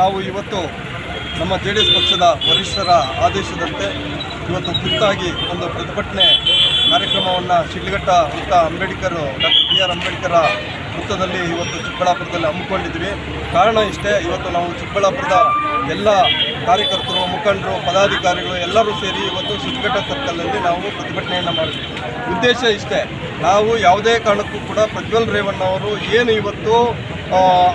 ನಾವು ಇವತ್ತು ನಮ್ಮ ಜೆ ಡಿ ಎಸ್ ಪಕ್ಷದ ವರಿಷ್ಠರ ಆದೇಶದಂತೆ ಇವತ್ತು ತುರ್ತಾಗಿ ಒಂದು ಪ್ರತಿಭಟನೆ ಕಾರ್ಯಕ್ರಮವನ್ನು ಶಿಡ್ಲಘಟ್ಟ ವೃತ್ತ Ambedkar doctor B R Ambedkar ವೃತ್ತದಲ್ಲಿ ಇವತ್ತು ಚಿಕ್ಕಬಳ್ಳಾಪುರದಲ್ಲಿ ಹಮ್ಮಿಕೊಂಡಿದ್ವಿ. ಕಾರಣ ಇಷ್ಟೇ, ಇವತ್ತು ನಾವು ಚಿಕ್ಕಬಳ್ಳಾಪುರದ ಎಲ್ಲ ಕಾರ್ಯಕರ್ತರು, ಮುಖಂಡರು, ಪದಾಧಿಕಾರಿಗಳು ಎಲ್ಲರೂ ಸೇರಿ ಇವತ್ತು ಶಿಡ್ಲಘಟ್ಟ ಸರ್ಕಲ್ನಲ್ಲಿ ನಾವು ಪ್ರತಿಭಟನೆಯನ್ನು ಮಾಡಿದ್ವಿ. ಉದ್ದೇಶ ಇಷ್ಟೇ, ನಾವು ಯಾವುದೇ ಕಾರಣಕ್ಕೂ ಕೂಡ ಪ್ರಜ್ವಲ್ ರೇವಣ್ಣ ಅವರು ಏನು ಇವತ್ತು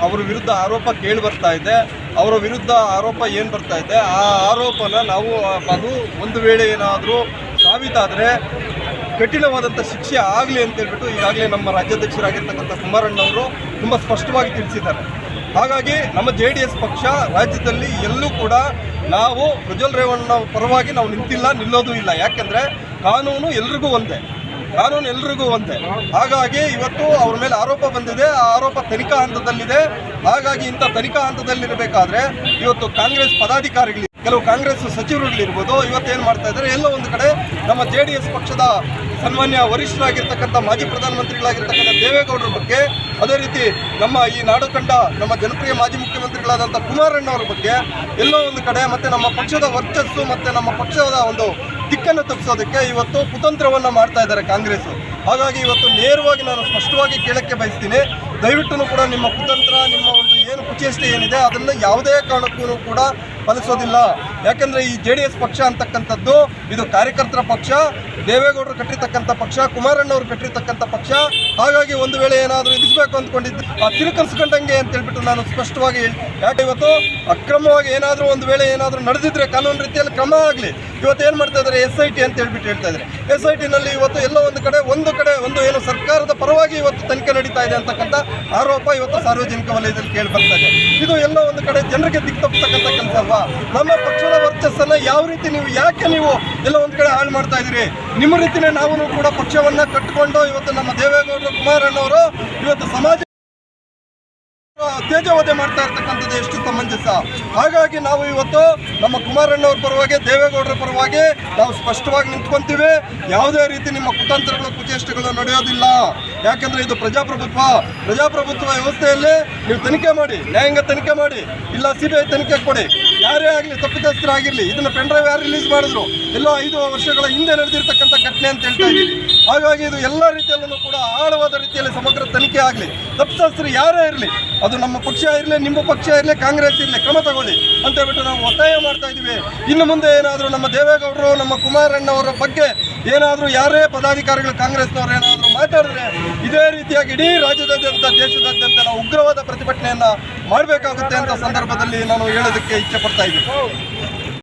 ಅವರ ವಿರುದ್ಧ ಆರೋಪ ಕೇಳಿ ಬರ್ತಾ ಇದೆ. ಅವರ ವಿರುದ್ಧ ಆರೋಪ ಏನು ಬರ್ತಾ ಇದೆ? ಆ ಆರೋಪನ ನಾವು ಅದು ಒಂದು ವೇಳೆ ಏನಾದರೂ ಸಾಬೀತಾದರೆ ಕಠಿಣವಾದಂಥ ಶಿಕ್ಷೆ ಆಗಲಿ ಅಂತ ಹೇಳ್ಬಿಟ್ಟು ಈಗಾಗಲೇ ನಮ್ಮ ರಾಜ್ಯಾಧ್ಯಕ್ಷರಾಗಿರ್ತಕ್ಕಂಥ ಕುಮಾರಣ್ಣವರು ತುಂಬ ಸ್ಪಷ್ಟವಾಗಿ ತಿಳಿಸಿದ್ದಾರೆ. ಹಾಗಾಗಿ ನಮ್ಮ ಜೆ ಡಿ ಎಸ್ ಪಕ್ಷ ರಾಜ್ಯದಲ್ಲಿ ಎಲ್ಲೂ ಕೂಡ ನಾವು ಪ್ರಜ್ವಲ್ ರೇವಣ್ಣ ಪರವಾಗಿ ನಾವು ನಿಂತಿಲ್ಲ, ನಿಲ್ಲೋದು ಇಲ್ಲ. ಯಾಕೆಂದರೆ ಕಾನೂನು ಎಲ್ರಿಗೂ ಒಂದೇ. ಕಾನೂನು ಎಲ್ರಿಗೂ ಒಂದೇ. ಹಾಗಾಗಿ ಇವತ್ತು ಅವ್ರ ಮೇಲೆ ಆರೋಪ ಬಂದಿದೆ. ಆ ಆರೋಪ ತನಿಖಾ ಹಂತದಲ್ಲಿದೆ. ಹಾಗಾಗಿ ಇಂಥ ತನಿಖಾ ಹಂತದಲ್ಲಿರಬೇಕಾದ್ರೆ ಇವತ್ತು ಕಾಂಗ್ರೆಸ್ ಪದಾಧಿಕಾರಿಗಳು ಕೆಲವು ಕಾಂಗ್ರೆಸ್ ಸಚಿವರುಗಳಿರ್ಬೋದು, ಇವತ್ತೇನು ಮಾಡ್ತಾ ಇದ್ದಾರೆ? ಎಲ್ಲೋ ಒಂದು ಕಡೆ ನಮ್ಮ ಜೆ ಡಿ ಎಸ್ ಪಕ್ಷದ ಸನ್ಮಾನ್ಯ ವರಿಷ್ಠರಾಗಿರ್ತಕ್ಕಂಥ ಮಾಜಿ ಪ್ರಧಾನಮಂತ್ರಿಗಳಾಗಿರ್ತಕ್ಕಂಥ ದೇವೇಗೌಡರ ಬಗ್ಗೆ, ಅದೇ ರೀತಿ ನಮ್ಮ ಈ ನಾಡು ಕಂಡ ನಮ್ಮ ಜನಪ್ರಿಯ ಮಾಜಿ ಮುಖ್ಯಮಂತ್ರಿಗಳಾದಂಥ ಕುಮಾರಣ್ಣವರ ಬಗ್ಗೆ ಎಲ್ಲೋ ಒಂದು ಕಡೆ ಮತ್ತೆ ನಮ್ಮ ಪಕ್ಷದ ವರ್ಚಸ್ಸು ಮತ್ತೆ ನಮ್ಮ ಪಕ್ಷದ ಒಂದು ದಿಕ್ಕನ್ನು ತಪ್ಪಿಸೋದಕ್ಕೆ ಇವತ್ತು ಕುತಂತ್ರವನ್ನು ಮಾಡ್ತಾ ಇದ್ದಾರೆ ಕಾಂಗ್ರೆಸ್ ಹಾಗಾಗಿ ಇವತ್ತು ನೇರವಾಗಿ ನಾನು ಸ್ಪಷ್ಟವಾಗಿ ಕೇಳಕ್ಕೆ ಬಯಸ್ತೀನಿ. ದಯವಿಟ್ಟು ಕೂಡ ನಿಮ್ಮ ಕುತಂತ್ರ, ನಿಮ್ಮ ಒಂದು ಏನು ಕುಚೇಷ್ಟೆ ಏನಿದೆ, ಅದನ್ನು ಯಾವುದೇ ಕಾರಣಕ್ಕೂ ಕೂಡ ಫಲಿಸೋದಿಲ್ಲ. ಯಾಕಂದರೆ ಈ ಜೆ ಪಕ್ಷ ಅಂತಕ್ಕಂಥದ್ದು, ಇದು ಕಾರ್ಯಕರ್ತರ ಪಕ್ಷ, ದೇವೇಗೌಡರು ಕಟ್ಟಿರ್ತಕ್ಕಂಥ ಪಕ್ಷ, ಕುಮಾರಣ್ಣವರು ಕಟ್ಟಿರ್ತಕ್ಕಂಥ ಪಕ್ಷ, ಹಾಗಾಗಿ ಒಂದು ವೇಳೆ ಏನಾದರೂ ಇದಿಸಬೇಕು ಅಂದ್ಕೊಂಡಿದ್ದು, ಆ ತಿರುಕರಿಸ್ಕೊಂಡಂಗೆ ಅಂತ ಹೇಳ್ಬಿಟ್ಟು ನಾನು ಸ್ಪಷ್ಟವಾಗಿ ಹೇಳಿ, ಯಾಕೆ ಇವತ್ತು ಅಕ್ರಮವಾಗಿ ಏನಾದರೂ ಒಂದು ವೇಳೆ ಏನಾದರೂ ನಡೆದಿದ್ರೆ ಕಾನೂನು ರೀತಿಯಲ್ಲಿ ಕ್ರಮ ಆಗಲಿ. ಇವತ್ತು ಏನು ಮಾಡ್ತಾ ಇದ್ದಾರೆ? ಎಸ್ ಐ ಟಿ ಅಂತ ಹೇಳ್ಬಿಟ್ಟು ಹೇಳ್ತಾ ಇದ್ದಾರೆ. ಎಸ್ ಐ ಟಿನಲ್ಲಿ ಇವತ್ತು ಎಲ್ಲೋ ಒಂದು ಕಡೆ ಒಂದು ಕಡೆ, ಒಂದು ಏನು ಸರ್ಕಾರದ ಪರವಾಗಿ ಇವತ್ತು ತನಿಖೆ ನಡೀತಾ ಇದೆ ಅಂತಕ್ಕಂಥ ಆರೋಪ ಇವತ್ತು ಸಾರ್ವಜನಿಕ ವಲಯದಲ್ಲಿ ಕೇಳಿ ಬರ್ತಾ ಇದೆ. ಇದು ಎಲ್ಲ ಒಂದು ಕಡೆ ಜನರಿಗೆ ದಿಕ್ಕು ತಪ್ಪತಕ್ಕಂಥ ಕೆಲಸ ನಮ್ಮ ವರ್ಚಸ್ಸನ್ನ ಯಾವ ರೀತಿ ನೀವು ಯಾಕೆ ನೀವು ಎಲ್ಲ ಒಂದು ಕಡೆ ಹಾಳು ಮಾಡ್ತಾ ಇದ್ದೀರಿ? ನಿಮ್ಮ ರೀತಿನೇ ನಾವು ಕೂಡ ಪಕ್ಷವನ್ನ ಕಟ್ಟಿಕೊಂಡು ಇವತ್ತು ನಮ್ಮ ದೇವೇಗೌಡರು, ಕುಮಾರಣ್ಣವರು ಇವತ್ತು ಸಮಾಜ ತೇಜವಧೆ ಮಾಡ್ತಾ ಇರ್ತಕ್ಕಂಥದ್ದು ಎಷ್ಟು ಸಮಂಜಸ. ಹಾಗಾಗಿ ನಾವು ಇವತ್ತು ನಮ್ಮ ಕುಮಾರಣ್ಣವ್ರ ಪರವಾಗಿ, ದೇವೇಗೌಡರ ಪರವಾಗಿ ನಾವು ಸ್ಪಷ್ಟವಾಗಿ ನಿಂತ್ಕೊಂತೀವಿ. ಯಾವುದೇ ರೀತಿ ನಿಮ್ಮ ಕುತಂತ್ರಗಳು, ಕುಚೇಷ್ಟಗಳು ನಡೆಯೋದಿಲ್ಲ. ಯಾಕಂದ್ರೆ ಇದು ಪ್ರಜಾಪ್ರಭುತ್ವ. ಪ್ರಜಾಪ್ರಭುತ್ವ ವ್ಯವಸ್ಥೆಯಲ್ಲಿ ನೀವು ತನಿಖೆ ಮಾಡಿ, ನ್ಯಾಯಾಂಗ ತನಿಖೆ ಮಾಡಿ, ಇಲ್ಲ ಸಿ ಬಿ ಐ ತನಿಖೆ ಕೊಡಿ. ಯಾರೇ ಆಗಲಿ ತಪ್ಪಿತಸ್ಥರಾಗಿರಲಿ ಇದನ್ನು ಪೆನ್ ಡ್ರೈವ್ ಯಾರು ರಿಲೀಸ್ ಮಾಡಿದ್ರು? ಎಲ್ಲೋ ಐದು ವರ್ಷಗಳ ಹಿಂದೆ ನಡೆದಿರ್ತಕ್ಕಂಥ ಘಟನೆ ಅಂತ ಹೇಳ್ತಾ ಇದ್ದೀವಿ ಹಾಗಾಗಿ ಇದು ಎಲ್ಲ ರೀತಿಯಲ್ಲೂ ಕೂಡ ಆಳವಾದ ರೀತಿಯಲ್ಲಿ ಸಮಗ್ರ ತನಿಖೆ ಆಗಲಿ. ತಪ್ಪಿತಸ್ಥರು ಯಾರೇ ಇರಲಿ, ಅದು ನಮ್ಮ ಪಕ್ಷ ಇರಲಿ, ನಿಮ್ಮ ಪಕ್ಷ ಇರಲಿ, ಕಾಂಗ್ರೆಸ್ ಇರಲಿ, ಕ್ರಮ ತಗೊಳ್ಳಿ ಅಂತ ಹೇಳ್ಬಿಟ್ಟು ನಾವು ಒತ್ತಾಯ ಮಾಡ್ತಾ ಇದ್ದೀವಿ. ಇನ್ನು ಮುಂದೆ ಏನಾದರೂ ನಮ್ಮ ದೇವೇಗೌಡರು, ನಮ್ಮ ಕುಮಾರಣ್ಣವರ ಬಗ್ಗೆ ಏನಾದರೂ ಯಾರೇ ಪದಾಧಿಕಾರಿಗಳು ಕಾಂಗ್ರೆಸ್ನವರು ಏನಾದರೂ ಮಾತಾಡಿದ್ರೆ ಇದೇ ರೀತಿಯಾಗಿ ಇಡೀ ರಾಜ್ಯದಾದ್ಯಂತ ದೇಶದಾದ್ಯಂತ ನಾವು ಉಗ್ರವಾದ ಪ್ರತಿಭಟನೆಯನ್ನ ಮಾಡಬೇಕಾಗುತ್ತೆ ಅಂತ ಸಂದರ್ಭದಲ್ಲಿ ನಾನು ಹೇಳೋದಕ್ಕೆ ಇಚ್ಛೆ ಪಡ್ತಾ ಇದ್ದೀನಿ.